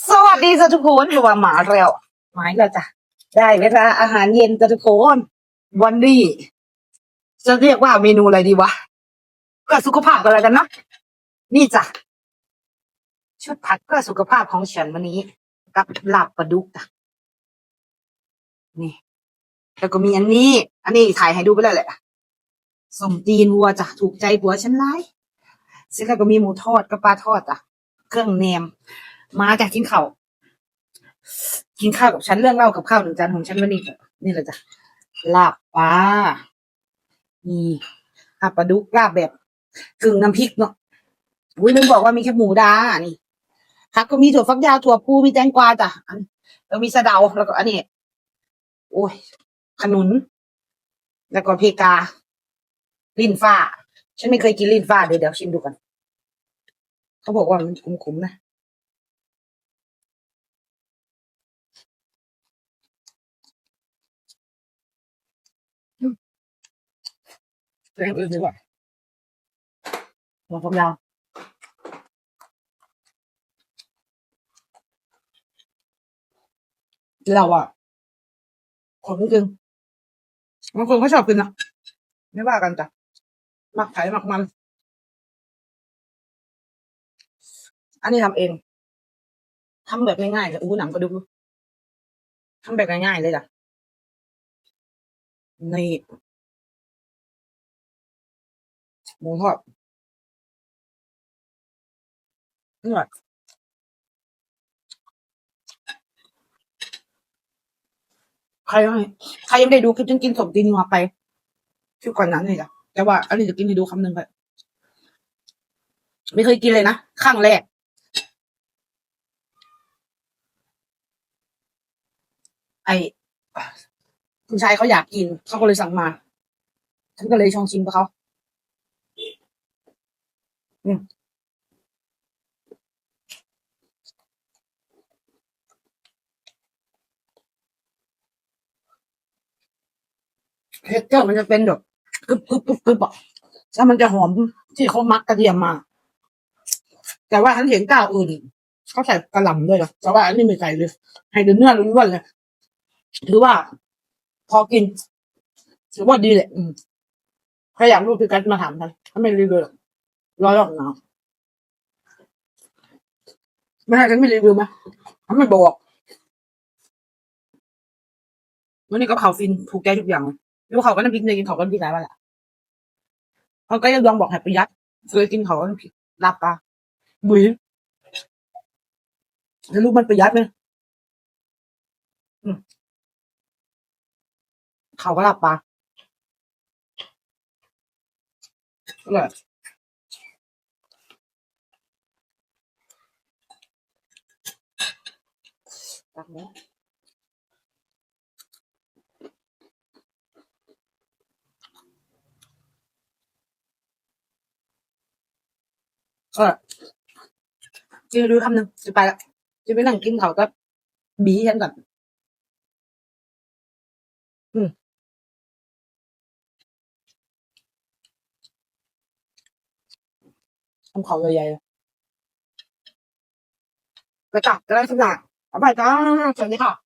สวัสดีจ้ะทุกคนระวังหมาเร็วหมายแล้วจ้ะได้เวลาอาหารเย็นจ้ะทุกคน วันนี้จะเรียกว่าเมนูอะไรดีวะเพื่อสุขภาพกันแล้วกันเนาะนี่จ้ะชุดผักเพื่อสุขภาพของฉันวันนี้ กับลาบปลาดุกจ้ะนี่แล้วก็มีอันนี้ อันนี้ถ่ายให้ดูไปแล้วแหละสมจีนวัวจ้ะถูกใจผัวฉันไล่เสร็จแล้วก็มีหมูทอดกับปลาทอดจ้ะเครื่องแหนม มาจากกินข้าวกินข้าวกับฉันเรื่องเล่ากับข้าวหนึ่งจานของฉันวันนี้นี่แหละจ้ะลาบปลานี่ลาบปลาดุกลาบแบบกึ่งน้ำพริกเนาะอุ้ยมันบอกว่ามีแค่หมูดานี่ผักก็มีถั่วฝักยาวถั่วพูมีแตงกวาจ้ะแล้วมีสะเดาแล้วก็อันนี้โอ้ยขนุน แล้วก็เพกา ลิ้นฟ้า ฉันไม่เคยกินลิ้นฟ้าเลยเดี๋ยวชิมดูกัน เขาบอกว่ามันขมๆนะ เรื่องอื่นดีกว่าหัวผมยาวเราอะขมจริงบางคนเขาชอบกินนะไม่ว่ากันจ้ะมักไผ่มักมัน อันนี้ทำเองทำแบบง่ายๆเลยอู้หนังก็ดูทำแบบง่ายๆเลยจ้ะนี่ หมูทอดนี่แหละใครใครยังไม่ได้ดูคลิปฉันกินสมตีนงัวไปคลิปก่อนนั้นเลยจ้ะแต่ว่าอันนี้จะกินให้ดูคำหนึ่งไปไม่เคยกินเลยนะครั้งแรกไอคุณชายเขาอยากกิน เขาก็เลยสั่งมา ฉันก็เลยชองชิมกับเขา เท็กเจอร์มันจะเป็นแบบกึบกรึบกึบกึบอะแล้วมันจะหอมที่เขามักกระเทียมมา แต่ว่าฉันเห็นเจ้าอื่นเขาใส่กระหล่ำด้วยหรอแต่ว่าอันนี้ไม่ใส่เลย ให้เนื้อล้วนๆเลยถือว่า พอกินถือว่าดีแหละ อืมใครอยากรู้คือกันมาถามฉันถ้าไม่รีวิวหรอก รอยรอบหนาวไม่ให้ฉันไม่รีวิวไหมฉันไม่บอกวันนี้ก็เขาฟินถูกใจทุกอย่างรู้วเขาก็น้ำพริกเลยกินเขาก็น้ำพริกหลายวันละเขาก็ยังลองบอกให้ประหยัดเคยกินเขาก็น้ำพริกลาบปลาบุยแล้วลูกมันประหยัดไหมเขาก็ลาบปลาอร่อย ตักเนี้ยก็กินดูคำหนึ่งจะไปละจะไปนั่งกินเขาก็บีฉันก่อนอืมทำเขาใหญ่ๆไปตักก็ได้ทุกอย่าง เอาไปจ้าสวัสดีค่ะ